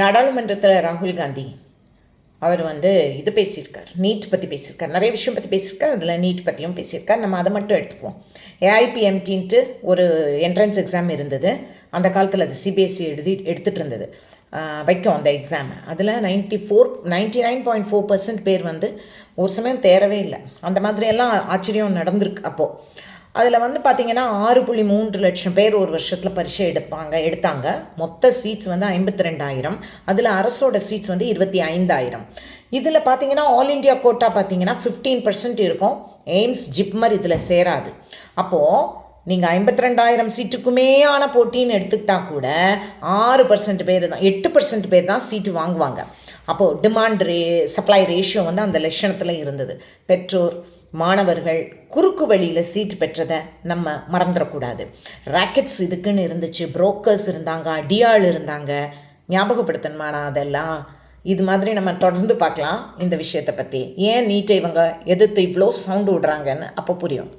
நாடாளுமன்றத்தில் ராகுல் காந்தி அவர் வந்து இது பேசியிருக்கார் நீட் பற்றி பேசியிருக்கார் நிறைய விஷயம் பற்றி பேசியிருக்கார் அதில் நீட் பற்றியும் பேசியிருக்கார். நம்ம அதை மட்டும் எடுத்துப்போம் ஏஐபிஎம்டின்ட்டு ஒரு என்ட்ரன்ஸ் எக்ஸாம் இருந்தது. அந்த காலத்தில் அது சிபிஎஸ்சி எழுதி எடுத்துகிட்டு இருந்தது. வைக்கும் அந்த எக்ஸாம் அதில் ninety four ninety nine point four percent பேர் வந்து ஒரு சமயம் தேரவே இல்லை. அந்த மாதிரியெல்லாம் ஆச்சரியம் நடந்திருக்கு அப்போது அதில் வந்து பார்த்தீங்கன்னா ஆறு புள்ளி மூன்று லட்சம் பேர் ஒரு வருஷத்தில் பரிசை எடுப்பாங்க எடுத்தாங்க. மொத்த சீட்ஸ் வந்து ஐம்பத்தி ரெண்டாயிரம் அதில் அரசோட சீட்ஸ் வந்து இருபத்தி ஐந்தாயிரம். இதில் பார்த்தீங்கன்னா ஆல் இண்டியா கோட்டா பார்த்தீங்கன்னா ஃபிஃப்டீன் பர்சன்ட் இருக்கும். எய்ம்ஸ் ஜிப்மர் இதில் சேராது. அப்போது நீங்கள் ஐம்பத்தி ரெண்டாயிரம் சீட்டுக்குமே ஆன போட்டின்னு எடுத்துக்கிட்டா கூட ஆறு பர்சன்ட் பேர் தான் எட்டு பர்சன்ட் பேர் தான் சீட்டு வாங்குவாங்க. அப்போது டிமாண்ட் ரே சப்ளை ரேஷியோ வந்து அந்த லட்சணத்தில் இருந்தது. பெற்றோர் மாணவர்கள் குறுக்கு வழியில் சீட் பெற்றதை நம்ம மறந்துடக்கூடாது ராக்கெட்ஸ் இதுக்குன்னு இருந்துச்சு புரோக்கர்ஸ் இருந்தாங்க அடியாள் இருந்தாங்க ஞாபகப்படுத்தணுமாடா அதெல்லாம்? இது மாதிரி நம்ம தொடர்ந்து பார்க்கலாம் இந்த விஷயத்தை பற்றி ஏன் நீட்டை இவங்க எதிர்த்து இவ்வளோ சவுண்டு விடுறாங்கன்னு அப்போ புரியும்.